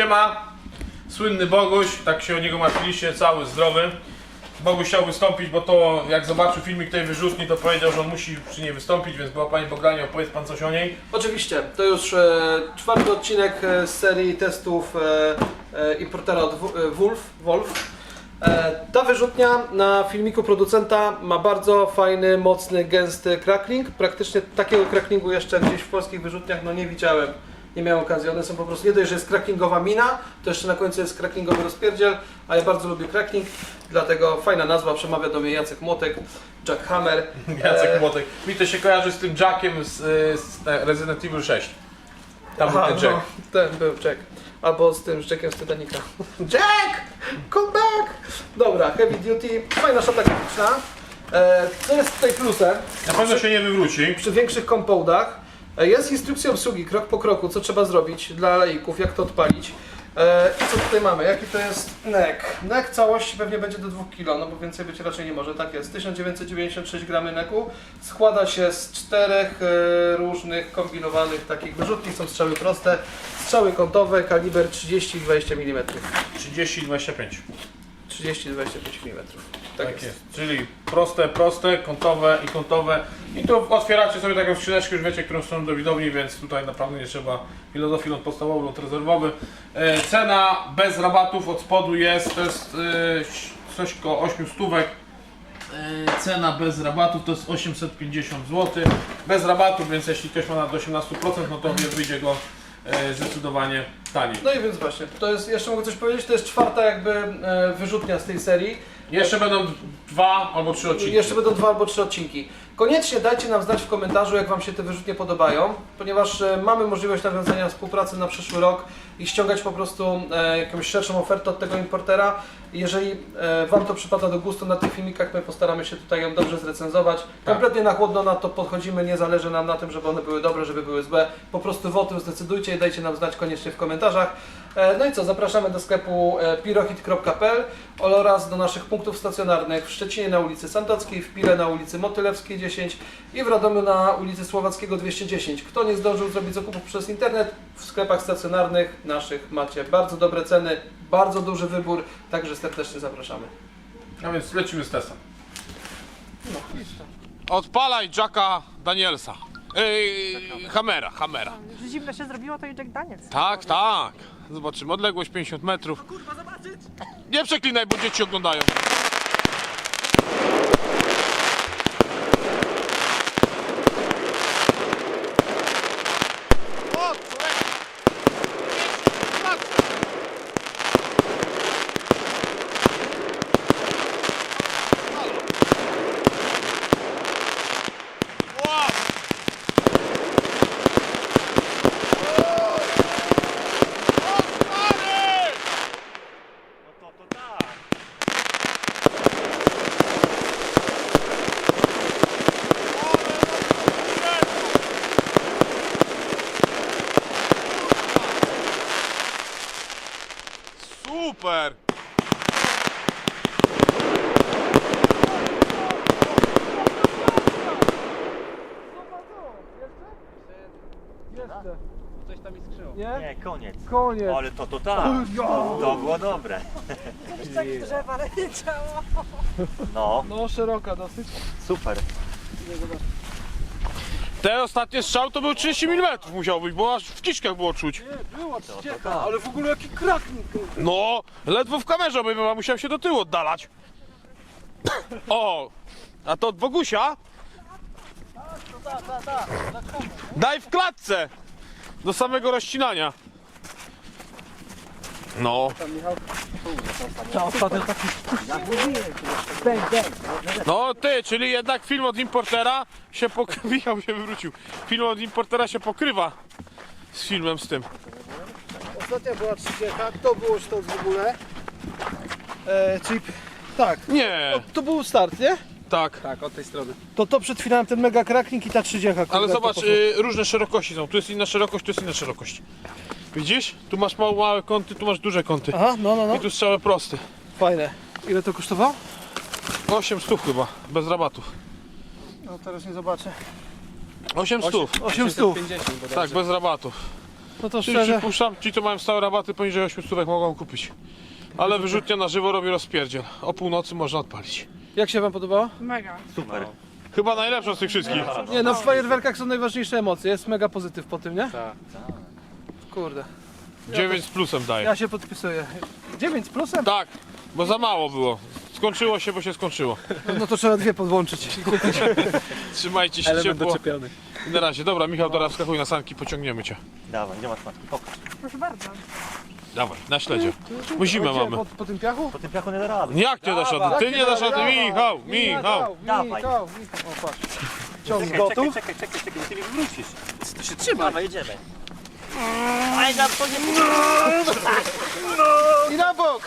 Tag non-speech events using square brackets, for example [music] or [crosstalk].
Siema, słynny Boguś, tak się o niego martwiliście, cały zdrowy. Boguś chciał wystąpić, bo to jak zobaczył filmik tej wyrzutni, to powiedział, że on musi przy niej wystąpić, więc była Pani Bogdanie, opowiedz Pan coś o niej. Oczywiście, to już e, czwarty odcinek e, z serii testów e, e, importera od e, Wolf. Wolf. E, ta wyrzutnia na filmiku producenta ma bardzo fajny, mocny, gęsty crackling. Praktycznie takiego cracklingu jeszcze gdzieś w polskich wyrzutniach no nie widziałem. Nie miałem okazji. One są po prostu nie dość, że jest cracklingowa mina, to jeszcze na końcu jest cracklingowy rozpierdziel, a ja bardzo lubię crackling, dlatego fajna nazwa, przemawia do mnie Jacek Młotek, Jack Hammer. [laughs] Jacek E, Młotek. Mi to się kojarzy z tym Jackiem z, y, z Resident Evil 6. Tam Aha, był ten Jack. No, ten był Jack. Albo z tym z Jackiem z Titanica. [laughs] Jack! Come back! Dobra, heavy duty, fajna szata graficzna. E, co jest tutaj plusem? Na pewno się nie wywróci. Przy większych compoundach e, jest instrukcja obsługi, krok po kroku, co trzeba zrobić dla laików, jak to odpalić. E, I co tutaj mamy? Jaki to jest neck? Neck całości pewnie będzie do 2 kg, no bo więcej być raczej nie może. Tak jest, 1996 gramy necku. Składa się z czterech e, różnych kombinowanych takich wyrzutni. Są strzały proste, strzały kątowe, kaliber 30 i 20 mm. 30 i 25. 30 i 25 mm. Tak, jest. Czyli proste, proste, kątowe i kątowe. I tu otwieracie sobie taką skrzyneczkę, już wiecie, którą stronę do widowni, więc tutaj naprawdę nie trzeba filozofii ląd podstawowy, ląd rezerwowy. E, cena bez rabatów od spodu jest, to jest e, coś koło 8 stówek. E, Cena bez rabatów to jest 850 zł. Bez rabatów, więc jeśli ktoś ma na 18%, no to wyjdzie go e, zdecydowanie taniej. No i więc właśnie, to jest, jeszcze mogę coś powiedzieć, to jest czwarta jakby e, wyrzutnia z tej serii. Jeszcze będą dwa albo trzy odcinki. Jeszcze będą dwa albo trzy odcinki. Koniecznie dajcie nam znać w komentarzu, jak Wam się te wyrzutnie podobają, ponieważ e, mamy możliwość nawiązania współpracy na przyszły rok i ściągać po prostu e, jakąś szerszą ofertę od tego importera. Jeżeli e, Wam to przypada do gustu na tych filmikach, my postaramy się tutaj ją dobrze zrecenzować. Tak. Kompletnie na chłodno na to podchodzimy, nie zależy nam na tym, żeby one były dobre, żeby były złe. Po prostu w o tym zdecydujcie i dajcie nam znać koniecznie w komentarzach. No i co, zapraszamy do sklepu pirohit.pl oraz do naszych punktów stacjonarnych w Szczecinie na ulicy Santockiej, w Pile na ulicy Motylewskiej 10 i w Radomiu na ulicy Słowackiego 210. Kto nie zdążył zrobić zakupów przez internet, w sklepach stacjonarnych naszych macie bardzo dobre ceny, bardzo duży wybór, także serdecznie zapraszamy. A więc lecimy z testem. Odpalaj Jacka Danielsa. Ej, Hammera, Hammera. Że zimno się zrobiło, to i Jack Daniels. Tak, tak. Zobaczymy. Odległość 50 metrów. Nie przeklinaj, bo dzieci oglądają. Coś tam iskrzyło. Nie, koniec. Koniec. Ale to to tak. To było dobre. Tak drzewa leciało. No, No szeroka dosyć. super. Te ostatnie strzał to był 30 mm musiał być, bo aż w kiszkach było czuć. Była trzydzieka, ale w ogóle jaki kraknik. No, ledwo w kamerze obejmowałem, musiałem się do tyłu oddalać. O, a to od Bogusia? Daj w klatce! Do samego rozcinania. No. No ty, czyli jednak film od importera się pokrywa, [laughs] się wywrócił. Film od importera się pokrywa z filmem z tym. Ostatnia była trzydzieka, to było to w ogóle. E, czyli tak, Nie, o, to był start, nie? Tak. Tak, od tej strony. To to przed chwilą ten mega kraknik i ta trzydziecha. Ale kurde, zobacz, to poszło. y, różne szerokości są. Tu jest inna szerokość, tu jest inna szerokość. Widzisz? Tu masz małe, małe kąty, tu masz duże kąty. Aha, no, no, no. I tu strzały proste. Fajne. Ile to kosztowało? 8 stów chyba, bez rabatów. No teraz nie zobaczę. 8 stów. 8 stów. Tak, bez rabatów. No to Czyli szczerze, przypuszczam, ci co mają stałe rabaty poniżej 8 stówek mogą kupić. Ale wyrzutnia na żywo robi rozpierdziel. O północy można odpalić. Jak się wam podobało? Mega. Super. Chyba najlepsza z tych wszystkich. Nie no, w fajerwerkach są najważniejsze emocje, jest mega pozytyw po tym, nie? Tak. Kurde, 9 z plusem daje. ja się podpisuję. 9 z plusem? Tak, bo za mało było. Skończyło się, bo się skończyło. No to trzeba dwie podłączyć. [laughs] Trzymajcie się ciepło. I na razie. Dobra, Michał, teraz wskakuj na sanki, pociągniemy cię. Dawaj, gdzie masz matki? Pokaż. Proszę bardzo. Dawaj, na śledzie. Musimy Gdzie, mamy. Po, po tym piachu? Po tym piachu nie da rady. Jak nie dasz rady? Ty nie dasz rady, Michał, Michał. Dawaj. Michał, Michał. O patrz. Ciąg Czekaj, gotów? czekaj, czekaj, czekaj, ty mi wrócisz. To się trzyma. Dawaj, jedziemy. Aj, na to nie I na bok!